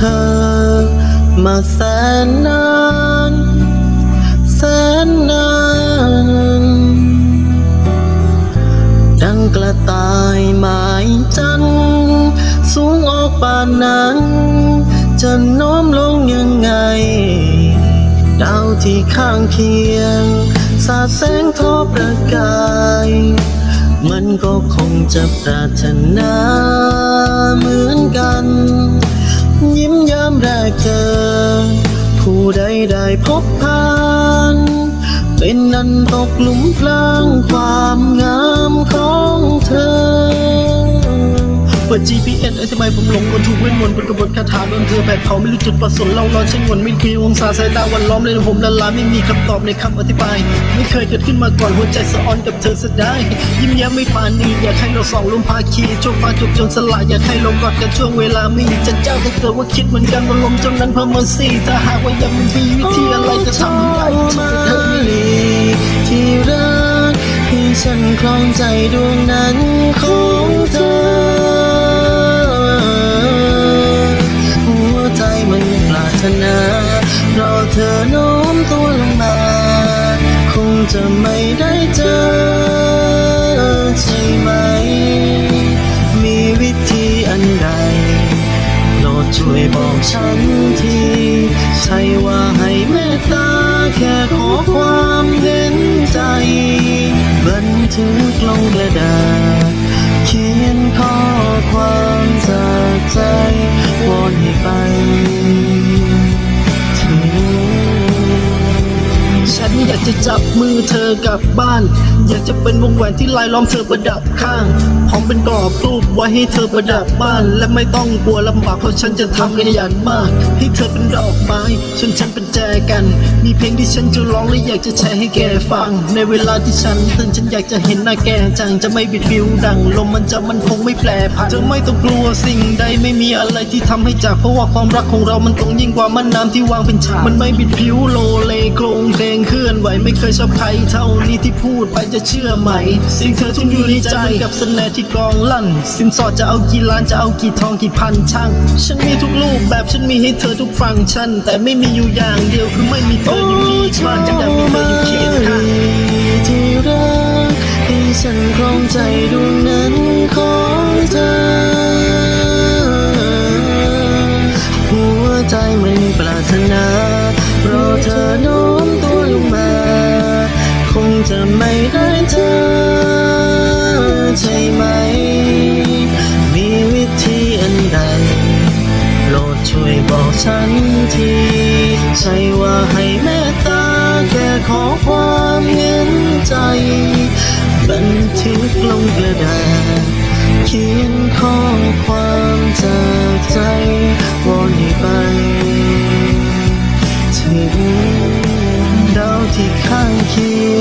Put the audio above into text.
ธอ มาแสนนานแสนนาน ดังกระต่ายหมายจันสูงออกป่านนั้น จะโน้มลงยังไง ดาวที่ข้างเคียง สาดแสงทอประกาย มันก็คงจะปรารถนา ใดได้พบผ่าน เป็นนันตกหลุมพรางความงามของเธอ ปิด GPS เอ้ยทำไมผมหลงกนถูกเวทมนต์เป็นกบฏคาถาโดนเธอแผดเผาไม่รู้จุดประสงค์เล่าร้อนเช่นวนไม่มีองศาสายตาวันล้อมเลยผมละลายไม่มีคำตอบในคำอธิบาย ไม่เคยเกิดขึ้นมาก่อนหัวใจสะออนกับเธอเสยดายยิ้มแย้มไม่ปานนี้อยากให้เราสองลมพาคีโชคฟ้าจบจนสลายอยากให้เรากอดกันช่วงเวลาไม่มีจันเจ้าถ้าเกิดว่าคิดเหมือนกันว่าลมจนนั้นเพิ่มมันสีถ้าหากว่ายังไม่มีวิธีอะไรจะทำให้ได้เธอเธอไม่ที่รักให้ฉันคลองใจดวงนั้นของเธอ จะไม่ได้เจอใช่ไหม มีวิธีอันใดโปรดช่วยบอกฉันทีใช่ว่าให้เมตตาแค่ขอความเห็นใจ บันทึกลงกระดาษเขียนข้อความ อยากจะจับมือเธอกลับบ้าน อยากจะเป็นวงแหวนที่ลายล้อมเธอประดับข้างพร้อมเป็นกรอบรูปไว้ให้เธอประดับบ้าน และไม่ต้องกลัวลำบากเพราะฉันจะทำกันอย่างมาก ให้เธอเป็นดอกไม้ส่วนฉันเป็นแจกัน มีเพลงที่ฉันจะร้องและอยากจะแชร์ให้แกฟัง ในเวลาที่ฉันตื่นฉันอยากจะเห็นหน้าแกจังจะไม่บิดฟิวดังลมมันจะมันคงไม่แปรผันจะไม่ต้องกลัวสิ่งใดไม่มีอะไรที่ทำให้จากเพราะว่าความรักของเรามันตรงยิ่งกว่ามันน้ำที่วางเป็นฉากมันไม่บิดผิวโลเลโครงเพลงเคลื่อน ไหวไม่เคยชอบใครเท่านี้ที่พูดไปจะเชื่อไหม สิ่งเธอทุกอยู่ในใจเหมือนกับสแนที่กองลั่น สินสอดจะเอากี่ล้านจะเอากี่ทองกี่พันช่าง ฉันมีทุกรูปแบบฉันมีให้เธอทุกฟังก์ชัน แต่ไม่มีอยู่อย่างเดียวคือไม่มีเธออยู่ที่บ้านจะอยากมีเธออยู่เคียงข้างที่รักให้ฉันครองใจดวงนั้นของเธอ หัวใจมันปรารถนารอเธอโน้มตัวลงมา จะไม่ได้เธอใช่ไหม มีวิธีอันใดโปรดช่วยบอกฉันทีใช่ว่าให้เมตตาแค่ขอความเห็นใจบันทึกลงกระดาษเขียนข้อความจากใจวอนให้ไป ถึงดาวที่ข้างเคียง